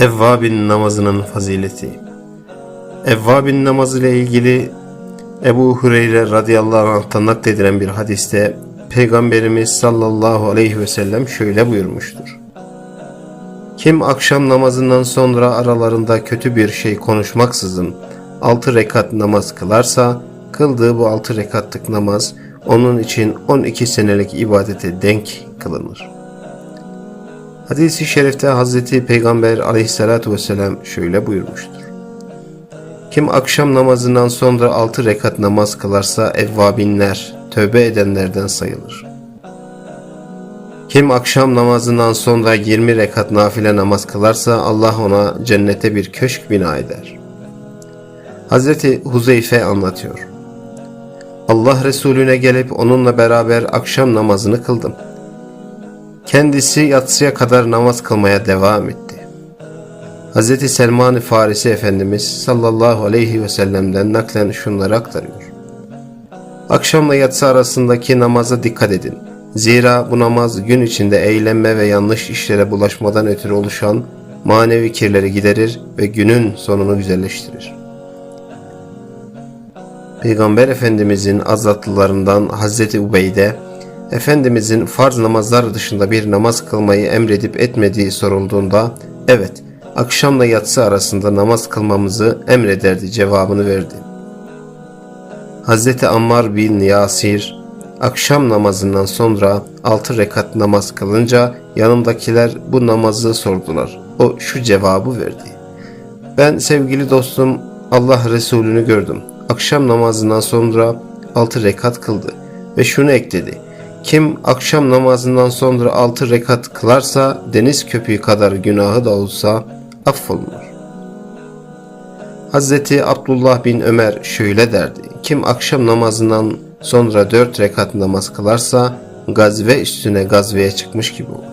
Evvabin namazının fazileti. Evvabin namazı ile ilgili Ebu Hureyre radıyallahu anh'tan nakledilen bir hadiste Peygamberimiz sallallahu aleyhi ve sellem şöyle buyurmuştur. Kim akşam namazından sonra aralarında kötü bir şey konuşmaksızın altı rekat namaz kılarsa kıldığı bu altı rekatlık namaz onun için 12 senelik ibadete denk kılınır. Hadis-i şerifte Hazreti Peygamber aleyhissalatu vesselam şöyle buyurmuştur. Kim akşam namazından sonra altı rekat namaz kılarsa evvabinler, tövbe edenlerden sayılır. Kim akşam namazından sonra 20 rekat nafile namaz kılarsa Allah ona cennete bir köşk bina eder. Hazreti Huzeyfe anlatıyor. Allah Resulüne gelip onunla beraber akşam namazını kıldım. Kendisi yatsıya kadar namaz kılmaya devam etti. Hz. Selman-ı Farisi Efendimiz sallallahu aleyhi ve sellem'den naklen şunları aktarıyor. Akşamla yatsı arasındaki namaza dikkat edin. Zira bu namaz gün içinde eğlenme ve yanlış işlere bulaşmadan ötürü oluşan manevi kirleri giderir ve günün sonunu güzelleştirir. Peygamber Efendimizin azatlılarından Hazreti Ubeyde, Efendimizin farz namazlar dışında bir namaz kılmayı emredip etmediği sorulduğunda, evet, akşamla yatsı arasında namaz kılmamızı emrederdi cevabını verdi. Hazreti Ammar bin Yasir, akşam namazından sonra altı rekat namaz kılınca yanımdakiler bu namazı sordular. O şu cevabı verdi. Ben sevgili dostum Allah Resulü'nü gördüm. Akşam namazından sonra altı rekat kıldı ve şunu ekledi. Kim akşam namazından sonra altı rekat kılarsa deniz köpüğü kadar günahı da olsa affolunur. Hazreti Abdullah bin Ömer şöyle derdi. Kim akşam namazından sonra dört rekat namaz kılarsa gazve üstüne gazveye çıkmış gibi olur.